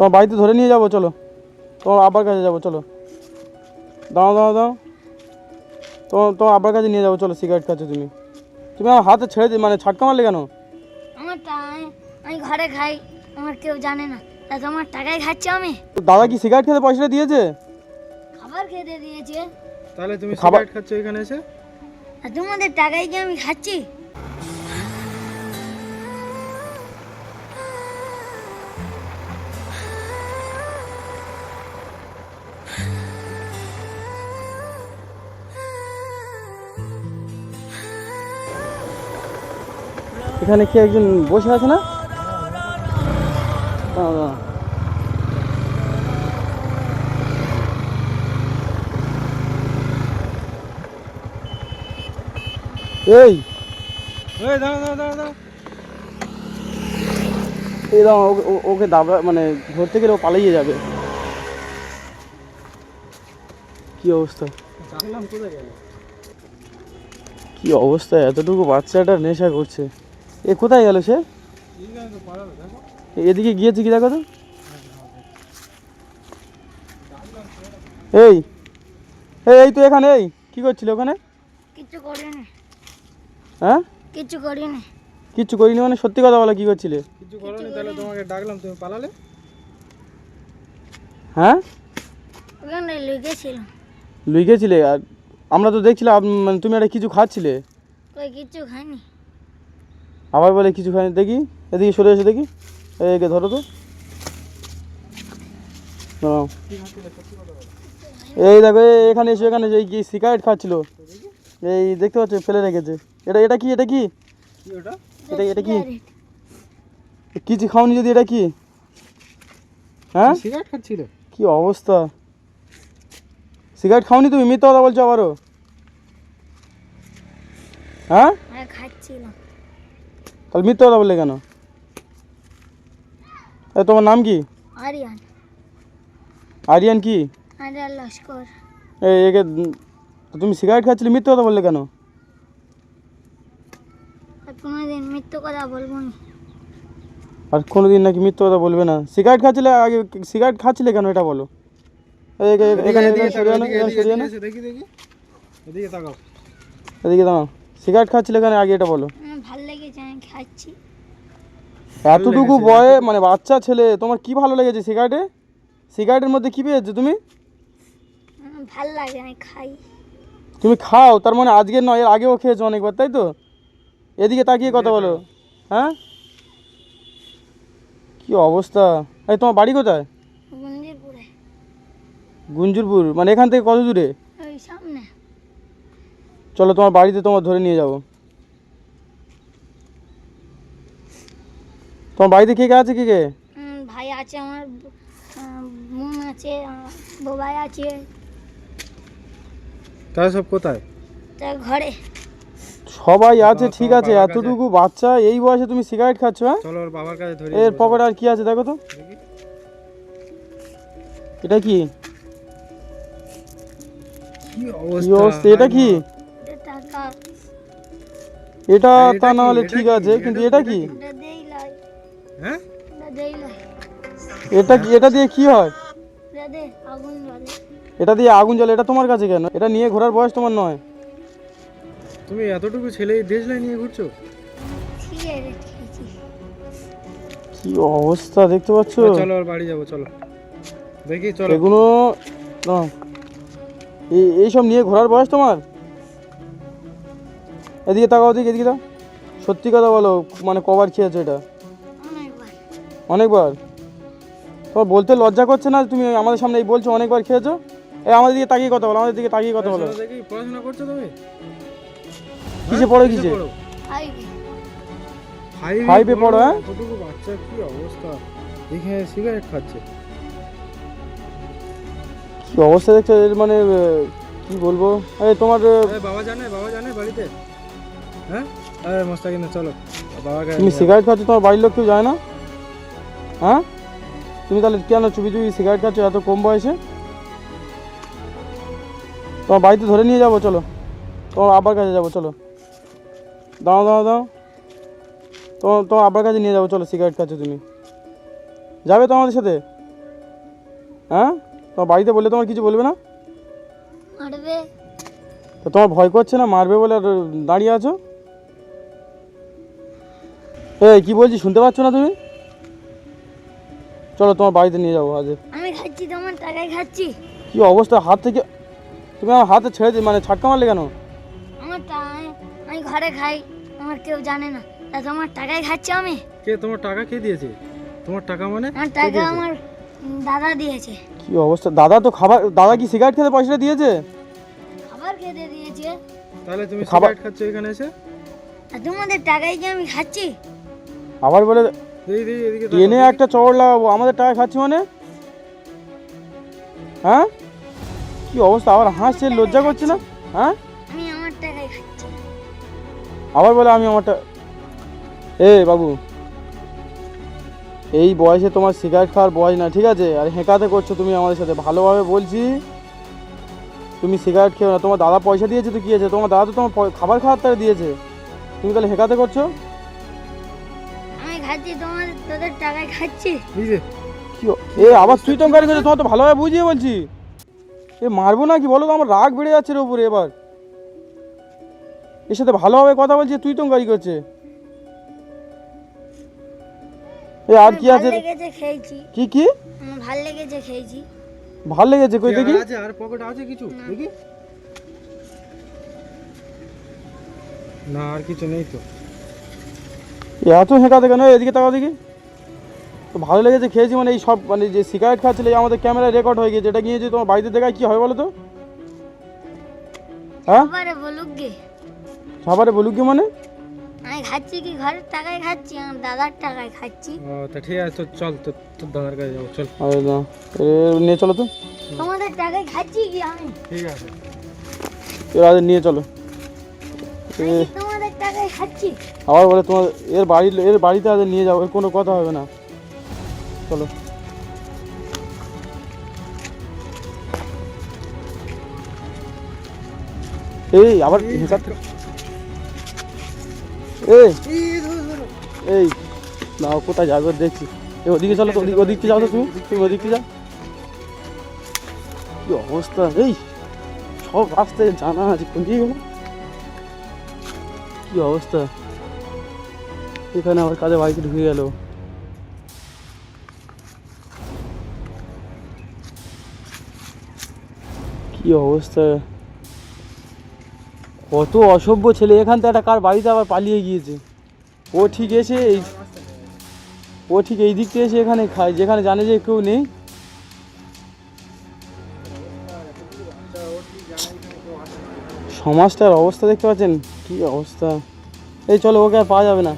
তোমার বাড়িতে ধরে নিয়ে যাব চলো। তোমার আব্বার কাছে যাব চলো। দাঁড়াও দাঁড়াও দাঁড়াও। তোমার তোমার আব্বার কাছে নিয়ে যাব চলো সিগারেট খাচ্ছ তুমি। তুমি আমার হাতে ছেড়ে দি মানে ছাটকা মারলে কেন? আমার আমি ঘরে খাই আমার কেউ জানে না। তা তোমার টাকায় খাচ্ছি আমি? তো দাদা কি সিগারেট খেতে পয়সাটা দিয়েছে? খাবার খেতে দিয়েছে। তাহলে তুমি খাবার- সিগারেট খাচ্ছ এখানে এসে? আর তোমাদের টাকায় কি আমি খাচ্ছি? এখানে কি একজন বসে আছে না। এই। এই দাও ওকে- দাবা মানে ধরতে গেলে ও পালিয়ে যাবে। কি অবস্থা? কি অবস্থা? এতটুকু বাচ্চাটা নেশা করছে। এ কোথায় গেল সে? এদিকে গিয়েছে কি দেখো তো? এই এই তো এখানে এই কি করছিল ওখানে? কিচ্ছু করিনি। হ্যাঁ? কিচ্ছু করিনি। কিচ্ছু করিনি মানে সত্যি কথা বলো কি করছিলে? কিছু করোনি তাহলে তোমাকে ডাকলাম তুমি পালালে? হ্যাঁ? ওখানে লিখেছিলাম লুই গেছিলে আর আমরা তো দেখছিলাম মানে তুমি একটা কিছু খাচ্ছিলে? কই কিচ্ছু খাইনি। আবার বলে কিছু খাই দেখি এদিকে সরে এসে দেখি। একে ধরো তো। এই দেখো এই এখানে এসে এখানে এসে এই কি সিগারেট খাচ্ছিল? এই দেখতে পাচ্ছ ফেলে রেখেছে। এটা এটা কি এটা কি? এটা? এটা কি? কিছু খাওনি যদি এটা কি? হ্যাঁ? সিগারেট খাচ্ছিল? কি অবস্থা? সিগারেট খাওনি তুমি? মিথ্যা কথা বলছো আবারও। হ্যাঁ? হ্যাঁ খাচ্ছিলাম তাহলে মিথ্যা কথা বললে কেন? এ, তোমার নাম কি? আরিয়ান। আরিয়ান কি? আরিয়ান লস্কর। এই একে তুমি সিগারেট খাচ্ছিলে মিথ্যা কথা বললে কেন? আর কোনোদিন মৃত্যু কথা বলব না। আর কোনো দিন নাকি মিথ্যা কথা বলবে না। সিগারেট খাচ্ছিলে আগে সিগারেট খাচ্ছিলে কেন এটা বলো। এখানে এদিকে তাকাও এদিকে দাঁড়াও। সিগারেট খাচ্ছিলে কেন আগে এটা বলো আমার ভালো লেগেছে আমি খাচ্ছি। এতটুকু বয়ে মানে বাচ্চা ছেলে তোমার কি ভালো লেগেছে সিগারেটে? সিগারেটের মধ্যে কি পেয়েছ তুমি? ভালো লাগে আমি খাই। তুমি খাও তার মানে আজকে নয় এর আগেও খেয়েছো অনেকবার তাই তো? এদিকে তাকিয়ে কথা বলো। হ্যাঁ? কি অবস্থা? এই তোমার বাড়ি কোথায়? গুঞ্জুরপুর মানে এখান থেকে কত দূরে? ওই সামনে। চলো তোমার বাড়িতে তোমার ধরে নিয়ে যাব। তোমার বাড়িতে কে কে আছে কে কে? ভাই আছে আমার বোন আছে বাবাই আছে। তারা সব কোথায়? তা ঘরে। সবাই আছে ঠিক আছে এতটুকু বাচ্চা এই বয়সে তুমি সিগারেট খাচ্ছ হ্যাঁ? চলো ওর বাবার কাছে ধরে এর পকেটে আর কি আছে দেখো তো। এটা কি? অবস্থা? এটা কি? এটা টাকা এটা তা না হলে ঠিক আছে কিন্তু এটা কি? দেই লাই এটা কি এটা দিয়ে কি হয়? এটা দে আগুন জ্বলে। এটা দিয়ে আগুন জ্বলে এটা তোমার কাছে কেন? এটা নিয়ে ঘোরার বয়স তোমার নয়। তুমি এতটুকু ছেলে দেশলাই নিয়ে ঘুরছো? কি অবস্থা দেখতে পাচ্ছ? চলো ওর বাড়ি যাব চলো। দেখি চলো। এগুলো না। এই এইসব নিয়ে ঘোরার বয়স তোমার? এদিকে তাকাও দিকে এদিকে দাও সত্যি কথা বলো মানে কবার খেয়েছো এটা? অনেকবার। তোমার বলতে লজ্জা করছে না তুমি আমাদের সামনে এই বলছো অনেকবার খেয়েছো? এই আমাদের দিকে তাকিয়ে কথা বলো আমাদের দিকে তাকিয়ে কথা বলো। পড়াশোনা করছ তুমি? কিসে পড়ো কিসে? খাইবি ফাইভে পড়ো, হ্যাঁ? বাচ্চা কি অবস্থা? এখানে সিগারেট খাচ্ছে। কি অবস্থা দেখছ? এর মানে কি বলব? এই তোমার বাবা জানে বাবা জানে বাড়িতে? হ্যাঁ? আরে মোস্তাকিনা চলো। কাছে তুমি। সিগারেট খাচ্ছ তোমার বাড়ির লোক কেউ যায় না? হ্যাঁ? তুমি তাহলে কেন চুপি চুপি সিগারেট খাচ্ছ? এত কম বয়সে? তোমার বাড়িতে ধরে নিয়ে যাব চলো। তোমার আব্বার কাছে যাব চলো। দাঁড়াও দাঁড়াও দাঁড়াও। তোমার তোমার আব্বার কাছে নিয়ে যাব চলো সিগারেট খাচ্ছ তুমি। যাবে তো আমাদের সাথে? হ্যাঁ? তোমার বাড়িতে বললে তোমার কিছু বলবে না? মারবে। তো তোমার ভয় করছে না? মারবে বলে আর দাঁড়িয়ে আছো? এই কি বলছি শুনতে পাচ্ছ না তুমি? চলো তোমার বাড়িতে নিয়ে যাব আজ। আমি খাচ্ছি তোমার টাকায় খাচ্ছি। কি অবস্থা? হাত থেকে তুমি আমার হাতে ছেড়ে মানে ছাটকা মারলে কেন? আমার আমি ঘরে খাই আমার কেউ জানে না। তা তোমার টাকায় খাচ্ছি আমি? কে তোমার টাকা কে দিয়েছে? তোমার টাকা মানে আমার টাকা আমার দাদা দিয়েছে। কি অবস্থা? দাদা তো খাবার দাদা কি সিগারেট খেতে পয়সাটা দিয়েছে? খাবার খেতে দিয়েছে? তাহলে তুমি খাবার- সিগারেট খাচ্ছ এখানে এসে? আর তোমাদের টাকায় কি আমি খাচ্ছি? আবার বলে এনে একটা চড় লাগাবো। আমাদের টাকা খাচ্ছি মানে? হ্যাঁ? কি অবস্থা? আবার হাসছে লজ্জা করছে না? হ্যাঁ? আমি আমার টাকায় খাচ্ছি। আবার বলে আমি আমারটা এ বাবু এই বয়সে তোমার সিগারেট খাওয়ার বয়স না ঠিক আছে? আর হেঁকাতে করছ তুমি আমাদের সাথে। ভালোভাবে বলছি তুমি সিগারেট খেও না। তোমার দাদা পয়সা দিয়েছে তো কি আছে? তোমার দাদা তো তোমার খাবার খাওয়ার তারা দিয়েছে। তুমি তাহলে হেঁকাতে করছ? খাচ্ছি তোমার তোদের টাকায় খাচ্ছি। এ আবার তুই তো গাড়ি করছিস তোমার তো ভালোভাবে বুঝিয়ে বলছি। এ মারবো না কি বলো তো আমার রাগ বেড়ে যাচ্ছে এর উপরে এবার। এর সাথে ভালোভাবে কথা বলছি তুই তো গাড়ি করছে। এ আর কি আছে? কি কি? ভালো লেগেছে খেয়েছি। ভালো লেগেছে কই দেখি। আছে? আর পকেট আছে কিছু? দেখি। না আর কিছু নেই তো। এত হেঁকাতে কেন এদিকে তাকাও দেখি। তো ভালো লেগেছে খেয়েছি মানে এই সব মানে যে সিগারেট খাচ্ছিলে এই আমাদের ক্যামেরায় রেকর্ড হয়ে গেছে এটা গিয়ে যদি তোমার বাড়িতে দেখায় কি হয় বলো তো? হ্যাঁ? বলুক গে। খাবারে বলুক কি মানে? আমি খাচ্ছি কি ঘরের টাকায় খাচ্ছি আমার দাদার টাকায় খাচ্ছি। ও তা ঠিক আছে তো চল তো তোর দাদার কাছে যাব চল। আরে না এ নিয়ে চলো তো। তোমাদের টাকায় খাচ্ছি কি আমি? ঠিক আছে। এর আগে নিয়ে চলো। আবার বলে তোমার এর বাড়ি এর বাড়িতে আজ নিয়ে যাও এর কোনো কথা হবে না। চলো। এই আবার এই এই না কোথায় যাবে দেখছি এ ওদিকে চলো তো ওদিকে ওদিকে যাও তো তুমি। তুমি ওদিকে যাও। কি অবস্থা? এই সব রাস্তায় জানা আছে কোন দিকে গেল কি অবস্থা? এখানে আবার কাজে বাড়িতে ঢুকে গেল। কি অবস্থা? কত অসভ্য ছেলে। এখান থেকে একটা কার বাড়িতে আবার পালিয়ে গিয়েছে। ও ঠিক এসে এই ও ঠিক এই দিক থেকে এসে এখানে খায়, যেখানে জানে যে কেউ নেই। সমাজটার অবস্থা দেখতে পাচ্ছেন? কি অবস্থা এই চলো ওকে আর পাওয়া যাবে না